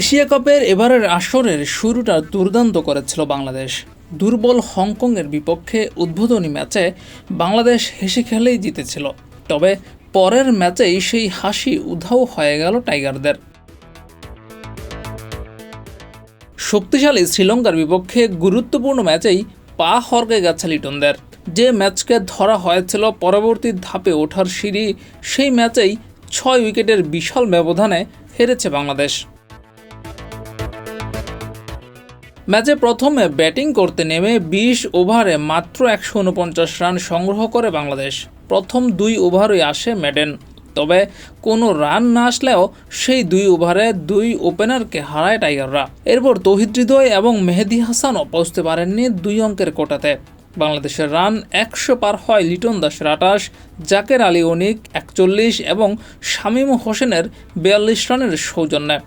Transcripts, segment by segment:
Asia কাপের এবারের আসরের শুরুটা দুর্দান্ত করেছিল বাংলাদেশ। দুর্বল হংকংয়ের বিপক্ষে উদ্বোধনী ম্যাচে বাংলাদেশ হেসে খেলেই জিতেছিল। তবে পরের ম্যাচেই সেই হাসি উধাও হয়ে গেল টাইগারদের। শক্তিশালী শ্রীলঙ্কার বিপক্ষে গুরুত্বপূর্ণ ম্যাচেই পা হরকে গেছে লিটনদের। যে ম্যাচকে ধরা হয়েছিল পরবর্তী ধাপে ওঠার সিঁড়ি, সেই ম্যাচেই ছয় উইকেটের বিশাল ব্যবধানে হেরেছে বাংলাদেশ। ম্যাচে প্রথমে ব্যাটিং করতে নেমে বিশ ওভারে মাত্র একশো উনপঞ্চাশ রান সংগ্রহ করে বাংলাদেশ। প্রথম দুই ওভারই আসে মেডেন তবে কোনো রান না আসলেও সেই দুই ওভারে দুই ওপেনারকে হারায় টাইগাররা। এরপর তৌহিদ হৃদয় এবং মেহেদি হাসানও পৌঁছতে পারেননি দুই অঙ্কের কোটাতে। বাংলাদেশের রান একশো পার হয় লিটন দাসের আটাশ, জাকের আলী অনিক একচল্লিশ এবং শামীম হোসেনের বিয়াল্লিশ রানের সৌজন্যে।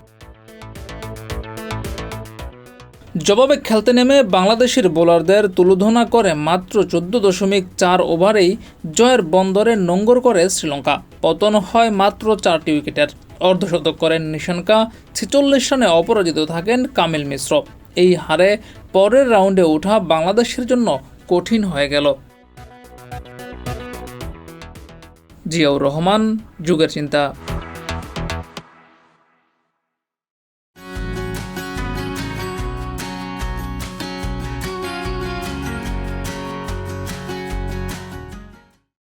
জবাবে খেলতে নেমে বাংলাদেশের বোলারদের তুলোধনা করে মাত্র চোদ্দ দশমিক চার ওভারেই জয়ের বন্দরে নোঙ্গর করে শ্রীলঙ্কা। পতন হয় মাত্র চারটি উইকেটের। অর্ধশতক করেন নিশানকা ছেচল্লিশ রানে অপরাজিত থাকেন কামিল মিশ্র। এই হারে পরের রাউন্ডে ওঠা বাংলাদেশের জন্য কঠিন হয়ে গেল। জিয়াউর রহমান, যুগের চিন্তা।